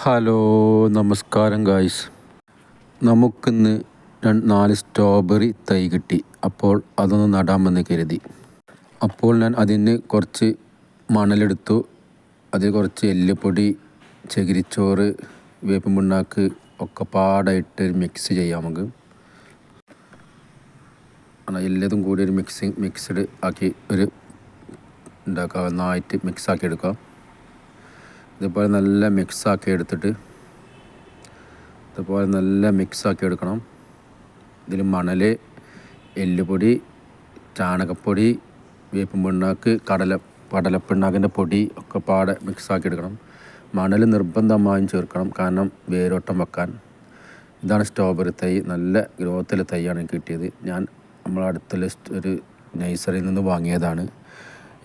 Hello നമസ്കാരം guys. നമുക്കിന്ന് നാല് സ്ട്രോബെറി തൈ കിട്ടി. അപ്പോൾ അതൊന്ന് നടാമെന്ന് കരുതി. അപ്പോൾ ഞാൻ അതിന് കുറച്ച് മണലെടുത്തു. അതിൽ കുറച്ച് എല്ലുപൊടി ചകിരിച്ചോറ് വേപ്പ് മുണ്ണാക്ക് ഒക്കെ പാടായിട്ട് മിക്സ് ചെയ്യാം നമുക്ക്. എല്ലതും കൂടി ഒരു മിക്സിങ് മിക്സ്ഡ് ആക്കി ഒരു ഉണ്ടാക്കാം. നന്നായിട്ട് മിക്സ് ആക്കി എടുക്കാം. ഇതുപോലെ നല്ല മിക്സാക്കി എടുത്തിട്ട് ഇതുപോലെ നല്ല മിക്സാക്കി എടുക്കണം. ഇതിൽ മണൽ എല്ലുപൊടി ചാണകപ്പൊടി വേപ്പും പിണ്ണാക്ക് കടല പടലപ്പിണ്ണാക്കിന്റെ പൊടി ഒക്കെ പാടെ മിക്സാക്കി എടുക്കണം. മണൽ നിർബന്ധമായും ചേർക്കണം കാരണം വേരോട്ടം വെക്കാൻ. ഇതാണ് സ്ട്രോബെറി തൈ. നല്ല ഗ്രോത്തിലെ തൈയാണ് എനിക്ക് കിട്ടിയത്. ഞാൻ നമ്മളടുത്തുള്ള ഒരു നഴ്സറിയിൽ നിന്ന് വാങ്ങിയതാണ്.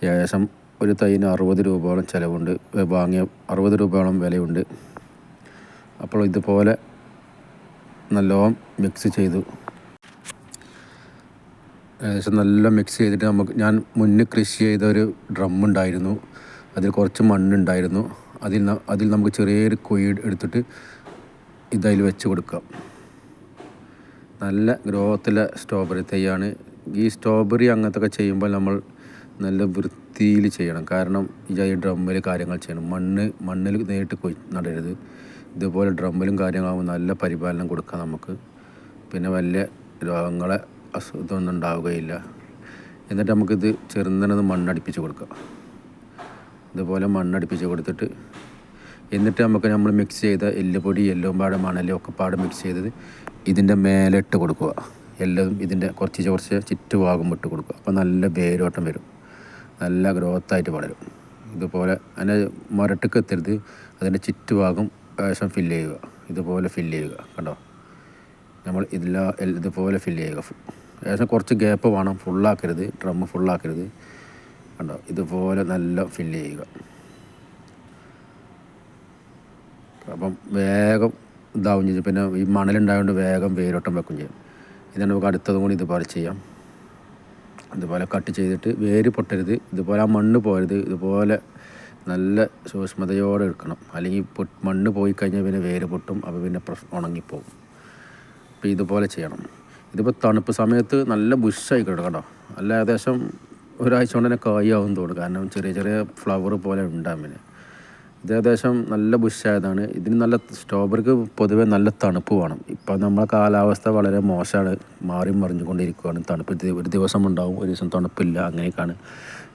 ഏകദേശം ഒരു തൈന് അറുപത് രൂപയോളം ചിലവുണ്ട്. വാങ്ങിയ അറുപത് രൂപയോളം വിലയുണ്ട്. അപ്പോൾ ഇതുപോലെ നല്ലോണം മിക്സ് ചെയ്തു. ഏകദേശം നല്ല മിക്സ് ചെയ്തിട്ട് നമുക്ക് ഞാൻ മുന്നേ കൃഷി ചെയ്ത ഒരു ഡ്രം ഉണ്ടായിരുന്നു. അതിൽ കുറച്ച് മണ്ണുണ്ടായിരുന്നു അതിൽ അതിൽ നമുക്ക് ചെറിയൊരു കൊയ് എടുത്തിട്ട് ഇതതിൽ വെച്ച് കൊടുക്കാം. നല്ല ഗ്രോത്തിലെ സ്ട്രോബെറി തൈയാണ്. ഈ സ്ട്രോബെറി അങ്ങനത്തെ ഒക്കെ ചെയ്യുമ്പോൾ നമ്മൾ നല്ല വൃത്തിയിൽ ചെയ്യണം. കാരണം ഈ ഡ്രമ്മിൽ കാര്യങ്ങൾ ചെയ്യണം. മണ്ണ് മണ്ണിൽ നേരിട്ട് കൊയ് നടരുത്. ഇതുപോലെ ഡ്രമ്മിലും കാര്യങ്ങളാകുമ്പോൾ നല്ല പരിപാലനം കൊടുക്കാം നമുക്ക്. പിന്നെ വലിയ രോഗങ്ങളെ അസുഖമൊന്നും ഉണ്ടാവുകയില്ല. എന്നിട്ട് നമുക്കിത് ചെറുന്നനത് മണ്ണടിപ്പിച്ച് കൊടുക്കാം. ഇതുപോലെ മണ്ണടിപ്പിച്ച് കൊടുത്തിട്ട് എന്നിട്ട് നമുക്ക് നമ്മൾ മിക്സ് ചെയ്ത എല്ലുപൊടി എല്ലും പാട് മണലും ഒക്കെ പാട് മിക്സ് ചെയ്തത് ഇതിന്റെ മേലെ ഇട്ട് കൊടുക്കുക. എല്ലാം ഇതിന്റെ കുറച്ച് കുറച്ച് ചുറ്റുഭാഗം ഇട്ട് കൊടുക്കുക. അപ്പോൾ നല്ല വേരോട്ടം വരും. നല്ല ഗ്രോത്തായിട്ട് വളരും ഇതുപോലെ അതിന്റെ മുരട്ടക്ക് എത്തരുത്. അതിന്റെ ചുറ്റുഭാഗം ഏകദേശം ഫില്ല് ചെയ്യുക. ഇതുപോലെ ഫില്ല് ചെയ്യുക. കണ്ടോ? നമ്മൾ ഇതിലാ എൽ- ഇതുപോലെ ഫില്ല് ചെയ്യുക. ഏകദേശം കുറച്ച് ഗ്യാപ്പ് വേണം. ഫുള്ളാക്കരുത് ഡ്രം ഫുള്ളാക്കരുത് കണ്ടോ? ഇതുപോലെ നല്ല ഫില്ല് ചെയ്യുക. അപ്പം വേഗം ഇതാവും ചെയ്യും. പിന്നെ ഈ മണലുണ്ടായതുകൊണ്ട് വേഗം വേരോട്ടം വെക്കും ചെയ്യും. ഇതാണ് നമുക്ക് അടുത്തതും കൂടി ഇതുപോലെ ചെയ്യാം. ഇതുപോലെ കട്ട് ചെയ്തിട്ട് വേര് പൊട്ടരുത്. ഇതുപോലെ ആ മണ്ണ് പോരുത്. ഇതുപോലെ നല്ല സൂക്ഷ്മതയോടെ എടുക്കണം. അല്ലെങ്കിൽ മണ്ണ് പോയി കഴിഞ്ഞാൽ പിന്നെ വേര് പൊട്ടും. അപ്പോൾ പിന്നെ പ്രശ്നം ഉണങ്ങിപ്പോകും അപ്പോൾ ഇതുപോലെ ചെയ്യണം. ഇതിപ്പോൾ തണുപ്പ് സമയത്ത് നല്ല ബുഷായി കിടക്കണം കേട്ടോ. നല്ല ഏകദേശം ഒരാഴ്ച കൊണ്ട് തന്നെ കായാവും തോന്നുന്നു. കാരണം ചെറിയ ചെറിയ ഫ്ലവർ പോലെ ഉണ്ടാകും പിന്നെ. ഇത് ഏകദേശം നല്ല ബുഷായതാണ്. ഇതിന് നല്ല സ്ട്രോബെറിക്ക് പൊതുവെ നല്ല തണുപ്പ് വേണം. ഇപ്പം നമ്മളെ കാലാവസ്ഥ വളരെ മോശമാണ്. മാറി മറിഞ്ഞുകൊണ്ടിരിക്കുകയാണ് തണുപ്പ് ഒരു ദിവസം ഉണ്ടാവും ഒരു ദിവസം തണുപ്പില്ല അങ്ങനെയൊക്കെയാണ്.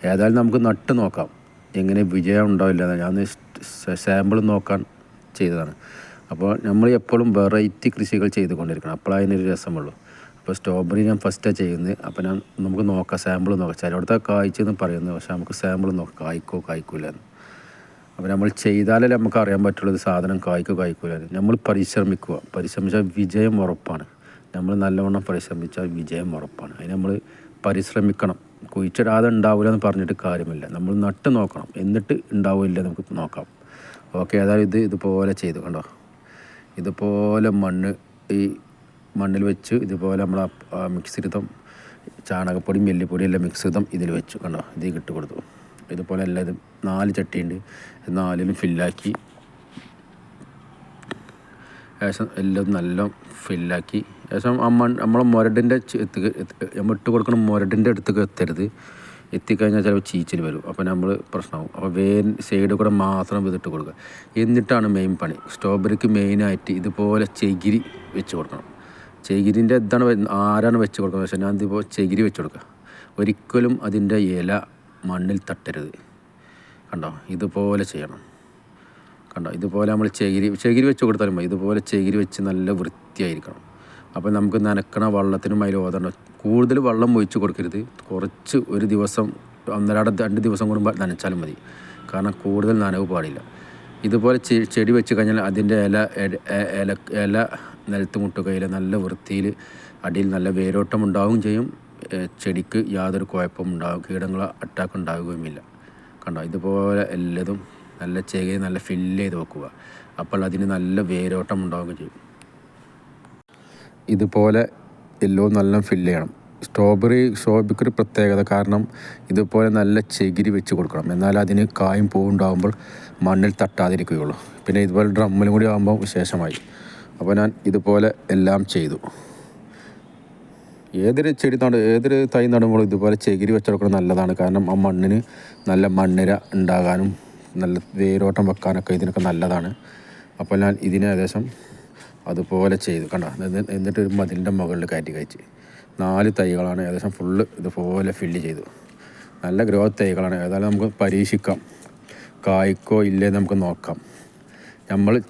ഏതായാലും നമുക്ക് നട്ട് നോക്കാം. എങ്ങനെ വിജയം ഉണ്ടാവില്ല ഞാൻ സാമ്പിൾ നോക്കാൻ ചെയ്തതാണ്. അപ്പോൾ നമ്മൾ എപ്പോഴും വെറൈറ്റി കൃഷികൾ ചെയ്തുകൊണ്ടിരിക്കണം. അപ്പോഴേ അതിനൊരു രസമുള്ളൂ. അപ്പോൾ സ്ട്രോബെറി ഞാൻ ഫസ്റ്റാണ് ചെയ്യുന്നത്. അപ്പോൾ ഞാൻ നമുക്ക് നോക്കാം സാമ്പിൾ നോക്കാം. ചിലയിടത്ത് കായ്ച്ചെന്ന് പറയുന്നത്. പക്ഷേ നമുക്ക് സാമ്പിൾ നോക്കാം. കായ്ക്കോ കായ്ക്കൂല എന്ന്. അപ്പോൾ നമ്മൾ ചെയ്താലല്ലേ നമുക്ക് അറിയാൻ പറ്റുള്ളത് സാധനം കായ്ക്കോ കായ്ക്കൂല നമ്മൾ പരിശ്രമിക്കുക. പരിശ്രമിച്ചാൽ വിജയം ഉറപ്പാണ്. നമ്മൾ നല്ലവണ്ണം പരിശ്രമിച്ചാൽ വിജയം ഉറപ്പാണ്. അതിന് നമ്മൾ പരിശ്രമിക്കണം. കുഴിച്ചിടാതെ ഉണ്ടാവില്ല എന്ന് പറഞ്ഞിട്ട് കാര്യമില്ല. നമ്മൾ നട്ട് നോക്കണം. എന്നിട്ട് ഉണ്ടാവില്ല നമുക്ക് നോക്കാം. ഓക്കെ ഏതായാലും ഇത് ഇതുപോലെ ചെയ്തു കണ്ടോ? ഇതുപോലെ മണ്ണ് ഈ മണ്ണിൽ വെച്ച് ഇതുപോലെ നമ്മൾ മിക്സ് ചെയ്തം ചാണകപ്പൊടിയും എല്ലിപ്പൊടിയും എല്ലാം മിക്സ് ചെയ്തം ഇതിൽ വെച്ചു കണ്ടോ? ഇതിൽ ഇട്ട് കൊടുത്തു. ഇതുപോലെ ഇത് നാല് ചട്ടിയുണ്ട്. നാലിലും ഫില്ലാക്കി. ഏകദേശം എല്ലാം നല്ല ഫില്ലാക്കി. ഏകദേശം നമ്മൾ നമ്മളെ മുരടിന്റെ എത്തുക നമ്മൾ ഇട്ട് കൊടുക്കുന്ന മുരടിന്റെ അടുത്തേക്ക് എത്തരുത്. എത്തിക്കഴിഞ്ഞാൽ ചിലപ്പോൾ ചീച്ചിൽ വരും. അപ്പോൾ നമ്മൾ പ്രശ്നമാകും അപ്പോൾ വേൻ സൈഡ് കൂടെ മാത്രം ഇതിട്ട് കൊടുക്കുക. എന്നിട്ടാണ് മെയിൻ പണി. സ്ട്രോബെറിക്ക് മെയിനായിട്ട് ഇതുപോലെ ചെകിരി വെച്ച് കൊടുക്കണം. ചെകിരിന്റെ ഇതാണ് ആരാണ് വെച്ച് കൊടുക്കുന്നത്? പക്ഷേ ഞാൻ ഇതിപ്പോൾ ചെകിരി വെച്ച് കൊടുക്കുക. ഒരിക്കലും അതിന്റെ ഇല മണ്ണിൽ തട്ടരുത്. കണ്ടോ? ഇതുപോലെ ചെയ്യണം. കണ്ടോ? ഇതുപോലെ നമ്മൾ ചകിരി ചകിരി വെച്ച് കൊടുത്താലും മതി ഇതുപോലെ ചകിരി വെച്ച് നല്ല വൃത്തിയായിരിക്കണം. അപ്പോൾ നമുക്ക് നനക്കണ വെള്ളത്തിനും അതിൽ ഓതണം കൂടുതൽ വെള്ളം ഒഴിച്ച് കൊടുക്കരുത്. കുറച്ച് ഒരു ദിവസം ഒന്നരാട രണ്ട് ദിവസം കൂടുമ്പോൾ നനച്ചാലും മതി. കാരണം കൂടുതൽ നനവ് പാടില്ല. ഇതുപോലെ ചെടി വെച്ച് കഴിഞ്ഞാൽ അതിന്റെ ഇല ഇല ഇല നിലത്ത് മുട്ടുകയില്ല നല്ല വൃത്തിയിൽ അടിയിൽ നല്ല വേരോട്ടം ഉണ്ടാവുകയും ചെയ്യും. ചെടിക്ക് യാതൊരു കുഴപ്പവും ഉണ്ടാകും കീടങ്ങൾ അറ്റാക്ക് ഉണ്ടാവുകയുമില്ല. കണ്ടോ? ഇതുപോലെ എല്ലതും നല്ല ചകിരി നല്ല ഫില്ല് ചെയ്ത് വെക്കുക. അപ്പോൾ അതിന് നല്ല വേരോട്ടം ഉണ്ടാവുകയും ചെയ്യും. ഇതുപോലെ എല്ലോ നല്ല ഫില്ല് ചെയ്യണം. സ്ട്രോബെറി സ്ട്രോബെറിക്ക് ഒരു പ്രത്യേകത കാരണം ഇതുപോലെ നല്ല ചകിരി വെച്ച് കൊടുക്കണം. എന്നാൽ അതിന് കായും പൂവുണ്ടാകുമ്പോൾ മണ്ണിൽ തട്ടാതിരിക്കുകയുള്ളൂ. പിന്നെ ഇതുപോലെ ഡ്രമ്മിലും കൂടി ആകുമ്പോൾ വിശേഷമായി. അപ്പോൾ ഞാൻ ഇതുപോലെ എല്ലാം ചെയ്തു. ഏതൊരു ചെടി നട ഏതൊരു തൈ നടുമ്പോഴും ഇതുപോലെ ചകിരി വെച്ചെടുക്കുന്നത് നല്ലതാണ്. കാരണം ആ മണ്ണിന് നല്ല മണ്ണിര ഉണ്ടാകാനും നല്ല വേരോട്ടം വെക്കാനൊക്കെ ഇതിനൊക്കെ നല്ലതാണ്. അപ്പോൾ ഞാൻ ഇതിനെ ഏകദേശം അതുപോലെ ചെയ്തു. കണ്ട? എന്നിട്ട് ഒരു മതിലിന്റെ മുകളിൽ കയറ്റി കഴിച്ച്. നാല് തൈകളാണ് ഏകദേശം ഫുള്ള് ഇതുപോലെ ഫില്ല് ചെയ്തു. നല്ല ഗ്രോത്ത് തൈകളാണ്. ഏതായാലും നമുക്ക് പരീക്ഷിക്കാം. കായ്ക്കോ ഇല്ലേ നമുക്ക് നോക്കാം. നമ്മൾ